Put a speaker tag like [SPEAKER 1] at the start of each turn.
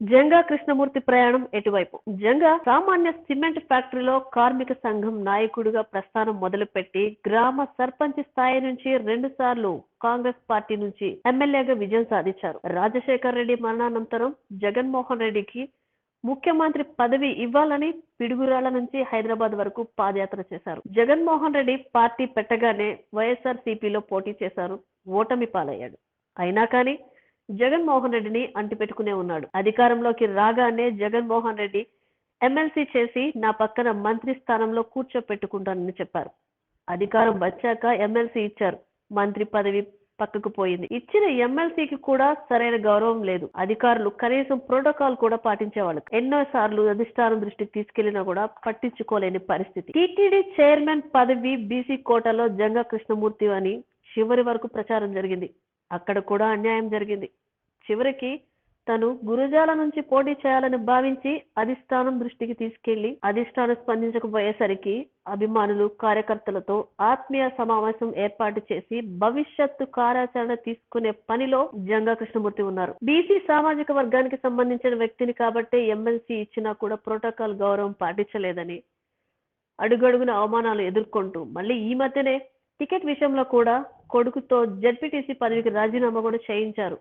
[SPEAKER 1] జంగా కృష్ణమూర్తి ప్రయాణం ఎటువైపు? జంగా సామాన్య సిమెంట్ ఫ్యాక్టరీలో కార్మిక సంఘం నాయకుడిగా ప్రస్థానం మొదలుపెట్టి గ్రామ సర్పంచ్ స్థాయి నుంచి రెండు సార్లు కాంగ్రెస్ పార్టీ నుంచి ఎమ్మెల్యేగా విజయం సాధించారు. రాజశేఖర్ రెడ్డి మరణానంతరం జగన్మోహన్ రెడ్డికి ముఖ్యమంత్రి పదవి ఇవ్వాలని పిడుగురాల నుంచి హైదరాబాద్ వరకు పాదయాత్ర చేశారు. జగన్మోహన్ రెడ్డి పార్టీ పెట్టగానే వైఎస్ఆర్ సిపిలో పోటీ చేశారు. ఓటమి పాలయ్యాడు. అయినా కానీ జగన్మోహన్ రెడ్డిని అంటిపెట్టుకునే ఉన్నాడు. అధికారంలోకి రాగానే జగన్మోహన్ రెడ్డి ఎమ్మెల్సీ చేసి నా పక్కన మంత్రి స్థానంలో కూర్చోపెట్టుకుంటానని చెప్పారు. అధికారం వచ్చాక ఎమ్మెల్సీ ఇచ్చారు. మంత్రి పదవి పక్కకు పోయింది. ఇచ్చిన ఎమ్మెల్సీకి కూడా సరైన గౌరవం లేదు. అధికారులు కనీసం ప్రోటోకాల్ కూడా పాటించేవాళ్ళు ఎన్నో సార్లు అధిష్టానం దృష్టికి తీసుకెళ్ళినా కూడా పట్టించుకోలేని పరిస్థితి. టీటీడీ చైర్మన్ పదవి బీసీ కోటలో జంగా కృష్ణమూర్తి అని చివరి వరకు ప్రచారం జరిగింది. అక్కడ కూడా అన్యాయం జరిగింది. చివరికి తను గురుజాల నుంచి పోటీ చేయాలని భావించి అధిష్టానం దృష్టికి తీసుకెళ్ళి అధిష్టానం స్పందించకపోయేసరికి అభిమానులు కార్యకర్తలతో ఆత్మీయ సమావేశం ఏర్పాటు చేసి భవిష్యత్తు కార్యాచరణ తీసుకునే పనిలో జంగా కృష్ణమూర్తి ఉన్నారు. బీసీ సామాజిక వర్గానికి సంబంధించిన వ్యక్తిని కాబట్టే ఎమ్మెల్సీ ఇచ్చినా కూడా ప్రోటోకాల్ గౌరవం పాటించలేదని అడుగడుగున అవమానాలు ఎదుర్కొంటూ మళ్ళీ ఈ మధ్యనే టికెట్ విషయంలో కూడా కొడుకుతో జడ్పీటీసీ పదవికి రాజీనామా కూడా చేయించారు.